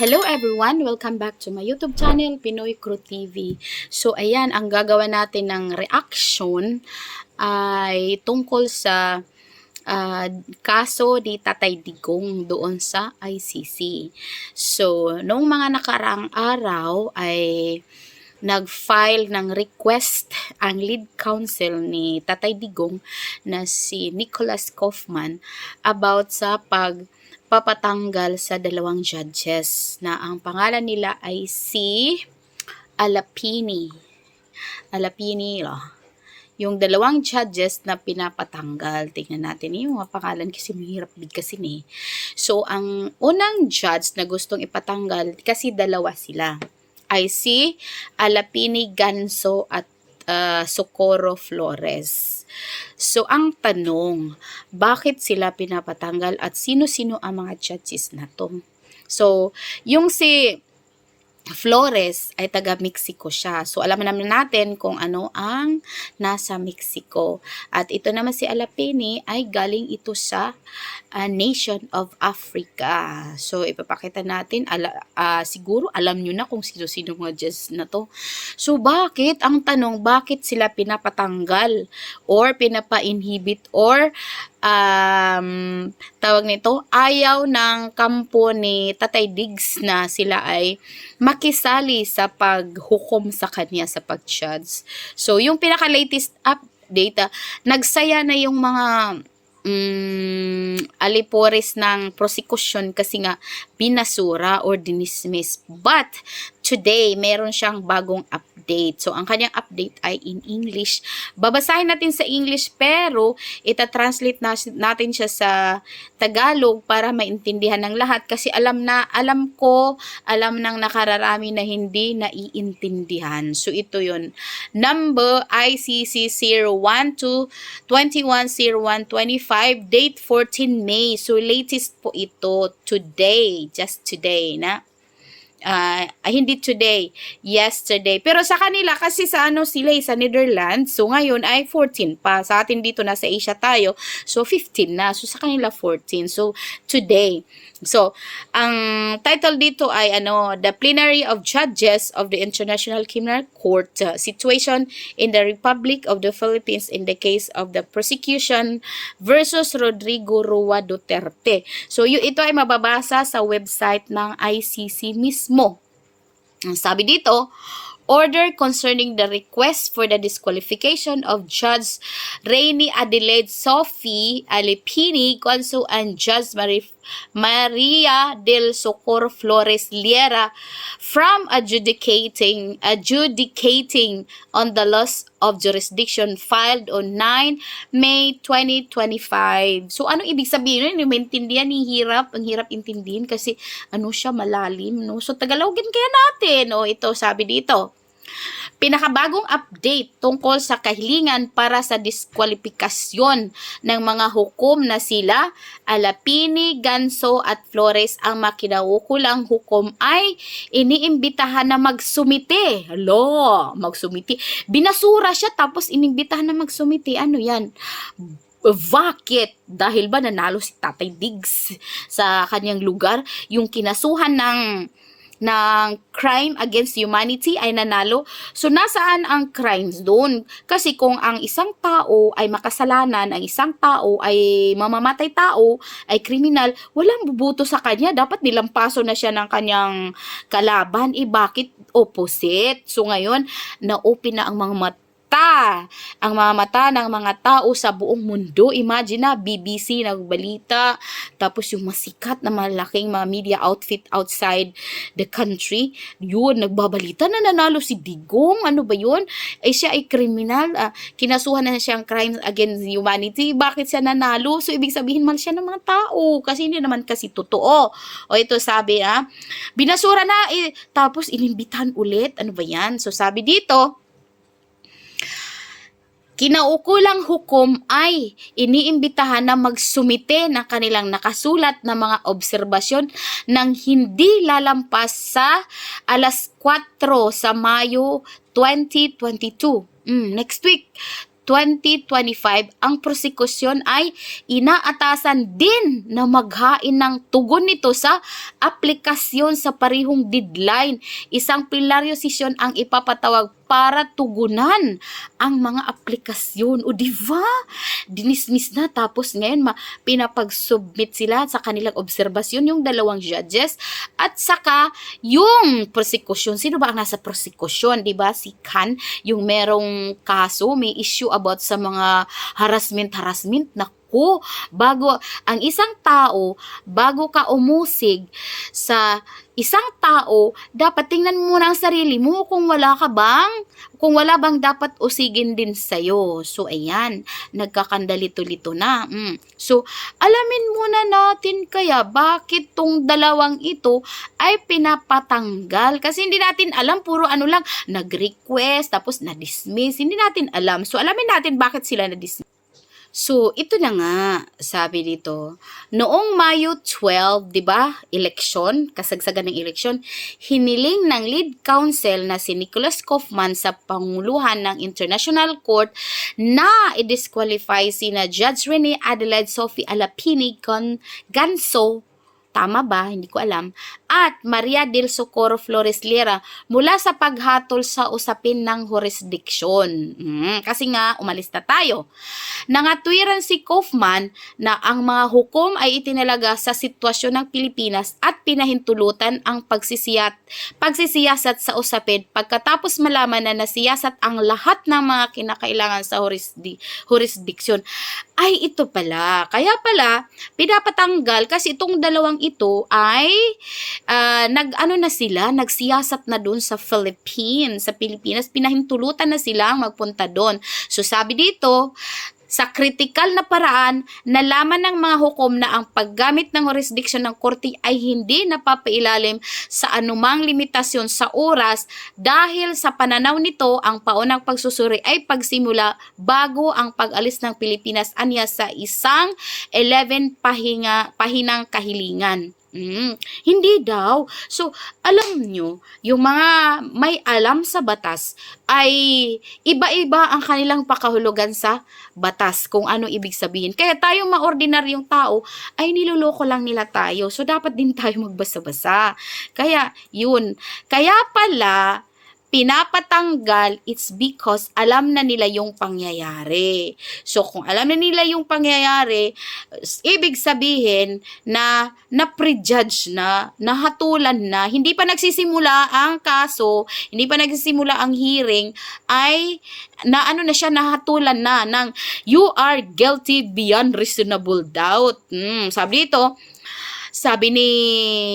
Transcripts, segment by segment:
Hello everyone! Welcome back to my YouTube channel, Pinoy Crew TV. So ayan, ang gagawa natin ng reaction ay tungkol sa ah, kaso ni Tatay Digong doon sa ICC. So, noong mga nakarang araw ay nag-file ng request ang lead counsel ni Tatay Digong na si Nicholas Kaufman about sa pag papatanggal sa dalawang judges na ang pangalan nila ay si Alapini. Alapini, oh. Yung dalawang judges na pinapatanggal. Tingnan natin yung mga pangalan kasi mahirap bigkasin eh. So, ang unang judge na gustong ipatanggal, kasi dalawa sila, ay si Alapini Ganso at uh, Socorro Flores. So, ang tanong, bakit sila pinapatanggal at sino-sino ang mga judges na to? So, yung si Flores ay taga Mexico siya. So alam naman natin kung ano ang nasa Mexico. At ito naman si Alapini ay galing ito sa uh, nation of Africa. So ipapakita natin ala, uh, siguro alam nyo na kung sino-sino mga judges na to. So bakit ang tanong bakit sila pinapatanggal or pinapa-inhibit or um, tawag nito, ayaw ng kampo ni Tatay Diggs na sila ay makisali sa paghukom sa kanya sa pag-judge. So, yung pinaka-latest update, ah, nagsaya na yung mga um, alipores ng prosecution kasi nga binasura or dinismiss. But, today, meron siyang bagong update. So, ang kanyang update ay in English. Babasahin natin sa English pero ita-translate na, natin siya sa Tagalog para maintindihan ng lahat kasi alam na, alam ko, alam ng nakararami na hindi naiintindihan. So, ito yun. Number ICC 012 210125 date 14 May. So, latest po ito today. Just today na uh, hindi today, yesterday. Pero sa kanila, kasi sa ano sila, eh, sa Netherlands, so ngayon ay 14 pa. Sa atin dito, nasa Asia tayo, so 15 na. So sa kanila 14. So today. So, ang title dito ay ano, The Plenary of Judges of the International Criminal Court uh, Situation in the Republic of the Philippines in the case of the prosecution versus Rodrigo Roa Duterte. So, y- ito ay mababasa sa website ng ICC mismo. Ang sabi dito, order concerning the request for the disqualification of Judge Rainy Adelaide Sophie Alipini, Conso and Judge Maria del Socorro Flores Liera from adjudicating adjudicating on the loss of jurisdiction filed on 9 May 2025. So ano ibig sabihin nun? Maintindihan ni hirap, ang hirap intindihin kasi ano siya malalim, no? So tagalogin kaya natin. O ito sabi dito. Pinakabagong update tungkol sa kahilingan para sa diskwalifikasyon ng mga hukom na sila Alapini, Ganso at Flores ang makinaukulang hukom ay iniimbitahan na magsumite. Lo, magsumite. Binasura siya tapos inimbitahan na magsumite. Ano yan? Bakit? Dahil ba nanalo si Tatay Diggs sa kanyang lugar? Yung kinasuhan ng ng crime against humanity ay nanalo. So, nasaan ang crimes doon? Kasi kung ang isang tao ay makasalanan, ang isang tao ay mamamatay tao, ay kriminal, walang bubuto sa kanya. Dapat nilampaso na siya ng kanyang kalaban. Eh, bakit opposite? So, ngayon, na-open na ang mga mata. Ang mga mata ng mga tao sa buong mundo. Imagine na, BBC nagbalita. Tapos yung masikat na malaking mga media outfit outside the country. Yun, nagbabalita na nanalo si Digong. Ano ba yun? Eh siya ay kriminal. Uh, kinasuhan na siyang crimes against humanity. Bakit siya nanalo? So, ibig sabihin mal siya ng mga tao. Kasi hindi naman kasi totoo. O ito sabi, ah, binasura na, eh, tapos inimbitahan ulit. Ano ba yan? So, sabi dito, Kinaukulang hukom ay iniimbitahan na magsumite ng kanilang nakasulat na mga obserbasyon nang hindi lalampas sa alas 4 sa Mayo 2022. Mm, next week, 2025, ang prosekusyon ay inaatasan din na maghain ng tugon nito sa aplikasyon sa parihong deadline. Isang plenaryo sesyon ang ipapatawag para tugunan ang mga aplikasyon. O diba? Dinismiss na tapos ngayon ma, pinapag-submit sila sa kanilang obserbasyon yung dalawang judges at saka yung prosecution. Sino ba ang nasa prosecution? Diba? Si Khan, yung merong kaso, may issue about sa mga harassment-harassment na ko bago ang isang tao bago ka umusig sa isang tao dapat tingnan mo muna ang sarili mo kung wala ka bang kung wala bang dapat usigin din sa'yo. So, ayan, nagkakandalito-lito na. Mm. So, alamin muna natin kaya bakit tong dalawang ito ay pinapatanggal. Kasi hindi natin alam, puro ano lang, nag-request, tapos na-dismiss. Hindi natin alam. So, alamin natin bakit sila na-dismiss. So, ito na nga, sabi dito, noong Mayo 12, 'di ba, election, kasagsagan ng election, hiniling ng lead counsel na si Nicholas Kaufman sa panguluhan ng International Court na i-disqualify sina Judge Rene Adelaide Sophie Alapini Gon Ganso Tama ba? Hindi ko alam. At Maria del Socorro Flores Lira mula sa paghatol sa usapin ng jurisdiction. Mm, kasi nga, umalis na tayo. Nangatwiran si Kaufman na ang mga hukom ay itinalaga sa sitwasyon ng Pilipinas at pinahintulutan ang pagsisiyat, pagsisiyasat sa usapin pagkatapos malaman na nasiyasat ang lahat ng mga kinakailangan sa jurisdi, jurisdiction. Ay, ito pala. Kaya pala, pinapatanggal kasi itong dalawang ito ay ah, nag-ano na sila, nagsiyasat na doon sa Philippines, sa Pilipinas, pinahintulutan na sila magpunta doon. So sabi dito, sa kritikal na paraan, nalaman ng mga hukom na ang paggamit ng jurisdiction ng korte ay hindi napapailalim sa anumang limitasyon sa oras dahil sa pananaw nito ang paunang pagsusuri ay pagsimula bago ang pag-alis ng Pilipinas anya sa isang 11 pahinga, pahinang kahilingan. Mm, hindi daw. So, alam nyo, yung mga may alam sa batas ay iba-iba ang kanilang pakahulugan sa batas kung ano ibig sabihin. Kaya tayo maordinaryong tao ay niloloko lang nila tayo. So, dapat din tayo magbasa-basa. Kaya, yun. Kaya pala, pinapatanggal, it's because alam na nila yung pangyayari. So, kung alam na nila yung pangyayari, ibig sabihin na na-prejudge na, nahatulan na, hindi pa nagsisimula ang kaso, hindi pa nagsisimula ang hearing, ay na ano na siya, nahatulan na ng you are guilty beyond reasonable doubt. Hmm, sabi dito, sabi ni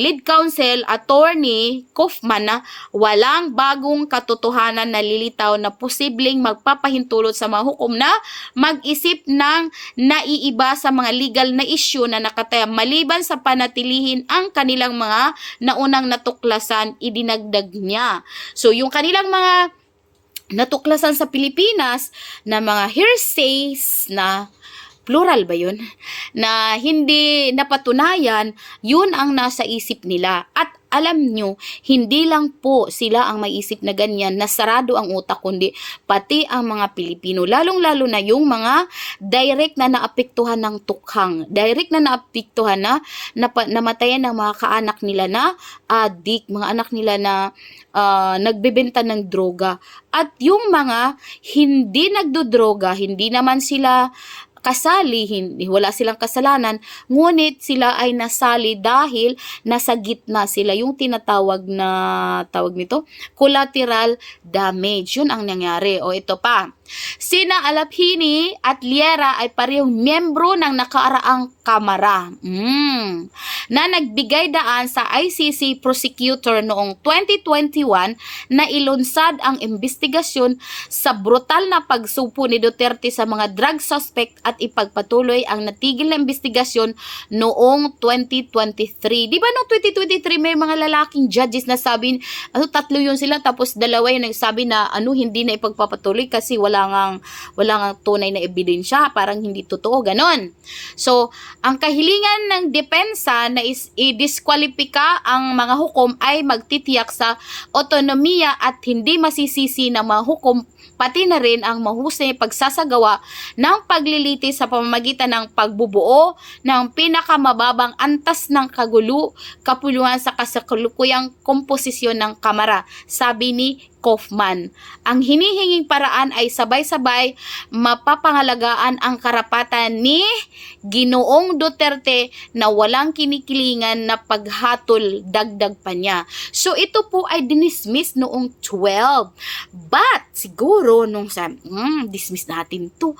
lead counsel attorney Kaufman na walang bagong katotohanan na lilitaw na posibleng magpapahintulot sa mga hukom na mag-isip ng naiiba sa mga legal na issue na nakataya maliban sa panatilihin ang kanilang mga naunang natuklasan idinagdag niya. So yung kanilang mga natuklasan sa Pilipinas na mga hearsays na plural ba yun? Na hindi napatunayan, yun ang nasa isip nila. At alam nyo, hindi lang po sila ang may isip na ganyan, na sarado ang utak, kundi pati ang mga Pilipino. Lalong-lalo na yung mga direct na naapektuhan ng tukhang. Direct na naapektuhan na, napa, namatayan ng mga kaanak nila na adik, mga anak nila na ah, nagbebenta ng droga. At yung mga hindi nagdodroga, hindi naman sila kasali, hindi, wala silang kasalanan, ngunit sila ay nasali dahil nasa gitna sila yung tinatawag na tawag nito, collateral damage. Yun ang nangyari. O ito pa. Sina Alaphini at Liera ay parehong miyembro ng nakaaraang kamara mm, na nagbigay daan sa ICC prosecutor noong 2021 na ilunsad ang investigasyon sa brutal na pagsupo ni Duterte sa mga drug suspect at ipagpatuloy ang natigil na investigasyon noong 2023. Di ba noong 2023 may mga lalaking judges na sabi, ano tatlo yun sila tapos dalawa yung nagsabi na ano hindi na ipagpapatuloy kasi wala ngang wala ngang tunay na ebidensya, parang hindi totoo ganon. So, ang kahilingan ng depensa na is i-diskwalipika ang mga hukom ay magtitiyak sa otonomiya at hindi masisisi ng mga hukom pati na rin ang mahusay pagsasagawa ng pagliliti sa pamamagitan ng pagbubuo ng pinakamababang antas ng kagulo, kapuluhan sa kasakulukuyang komposisyon ng kamara, sabi ni Kaufman. Ang hinihinging paraan ay sabay-sabay mapapangalagaan ang karapatan ni Ginoong Duterte na walang kinikilingan na paghatol dagdag pa niya. So ito po ay dinismiss noong 12. But siguro nung sa mm, dismiss natin to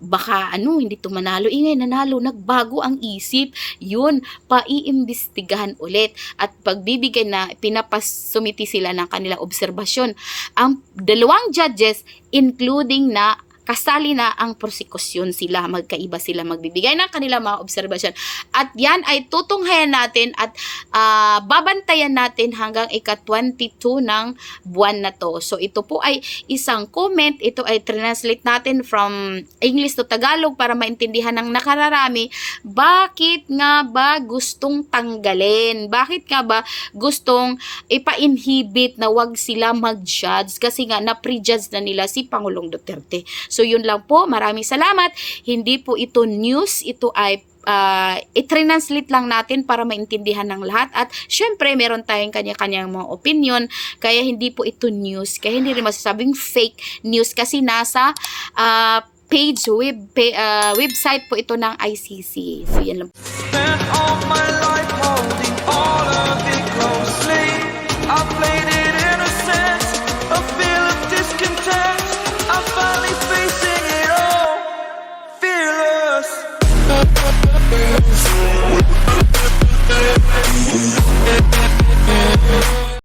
baka ano, hindi to manalo. Ingay, nanalo, nagbago ang isip. Yun, paiimbestigahan ulit. At pagbibigay na, pinapasumiti sila ng kanilang obserbasyon. Ang dalawang judges, including na kasali na ang prosekusyon sila, magkaiba sila magbibigay ng kanilang mga obserbasyon. At yan ay tutunghayan natin at ah, babantayan natin hanggang ika-22 ng buwan na to. So ito po ay isang comment, ito ay translate natin from English to Tagalog para maintindihan ng nakararami. Bakit nga ba gustong tanggalin? Bakit nga ba gustong ipa-inhibit na wag sila mag-judge? Kasi nga na-prejudge na nila si Pangulong Duterte. So yun lang po, maraming salamat. Hindi po ito news, ito ay uh, i-translate lang natin para maintindihan ng lahat. At syempre, meron tayong kanya-kanyang mga opinion. Kaya hindi po ito news. Kaya hindi rin masasabing fake news kasi nasa uh, page, web, uh, website po ito ng ICC. So yan lang